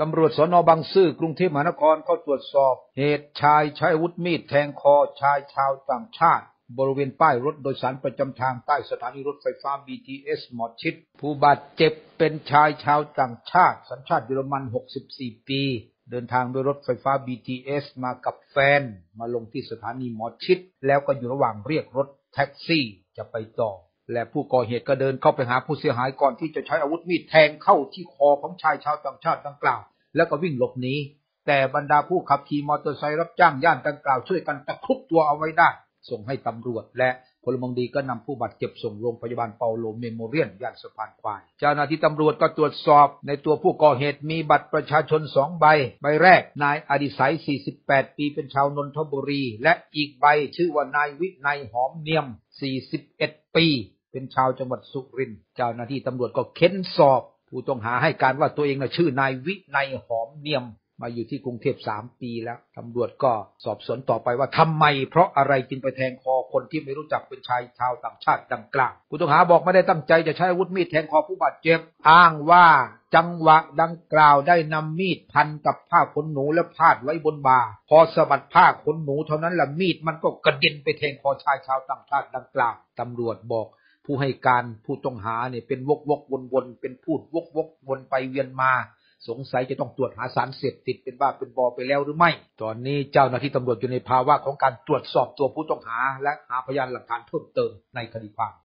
ตำรวจสนบางซื่อกรุงเทพมหานครเข้าตรวจสอบ เหตุชายใช้อาวุธมีดแทงคอชายชาวต่างชาติ บริเวณป้ายรถโดยสารประจำทางใต้สถานีรถไฟฟ้า BTS หมอชิด ผู้บาดเจ็บเป็นชายชาวต่างชาติ สัญชาติเยอรมัน 64 ปี เดินทางโดยรถไฟฟ้า BTS มากับแฟน มาลงที่สถานีหมอชิด แล้วก็อยู่ระหว่างเรียกรถแท็กซี่จะไปต่อ และผู้ก่อเหตุก็เดินเข้าไปหาผู้เสียหายก่อนที่จะใช้อาวุธมีดแทงเข้าที่คอของชายชาวต่างชาติดังกล่าว แล้วก็วิ่งหลบหนีแต่บรรดาผู้ขับขี่มอเตอร์ไซค์รับจ้างย่านดังกล่าวช่วยกันตะครุบตัวเอาไว้ได้ ส่งให้ตำรวจ และพลเมืองดีก็นำผู้บาดเจ็บส่งโรงพยาบาลเปาโลเมโมเรียนย่านสะพานควาย เจ้าหน้าที่ตำรวจก็ตรวจสอบ ในตัวผู้ก่อเหตุมีบัตรประชาชนสองใบ ใบแรก นายอดิศัย 48 ปีเป็นชาวนนทบุรี และอีกใบชื่อว่านายวินัยหอมเนียม 41 ปี เป็นชาวจังหวัดสุรินทร์เจ้าหน้าที่ตำรวจก็เค้นสอบ ผู้ต้องหาให้การว่าตัวเองนะชื่อนายวินัยหอมเนียม มาอยู่ที่กรุงเทพสามปีแล้วตำรวจก็สอบสวนต่อไปว่าทำไม เพราะอะไรจึงไปแทงคอคนที่ไม่รู้จักเป็นชายชาวต่างชาติดังกล่าวผู้ต้องหาบอกไม่ได้ตั้งใจจะใช้อาวุธมีดแทงคอผู้บาดเจ็บอ้างว่าจังหวะดังกล่าวได้นำมีดพันกับผ้าขนหนูและพาดไว้บนบ่า พอสะบัดผ้าขนหนูเท่านั้นละมีดมันก็กระเด็นไปแทงคอชายชาวต่างชาติดังกล่าวตำรวจบอก ผู้ให้การผู้ต้องหาเนี่ยเป็นวกวกวนวนเป็นพูดวกวกวนไปเวียนมา สงสัยจะต้องตรวจหาสารเสพติดเป็นบ้าเป็นบอไปแล้วหรือไม่ ตอนนี้เจ้าหน้าที่ตำรวจอยู่ในภาวะของการตรวจสอบตัวผู้ต้องหา และหาพยานหลักฐานเพิ่มเติมในคดีความ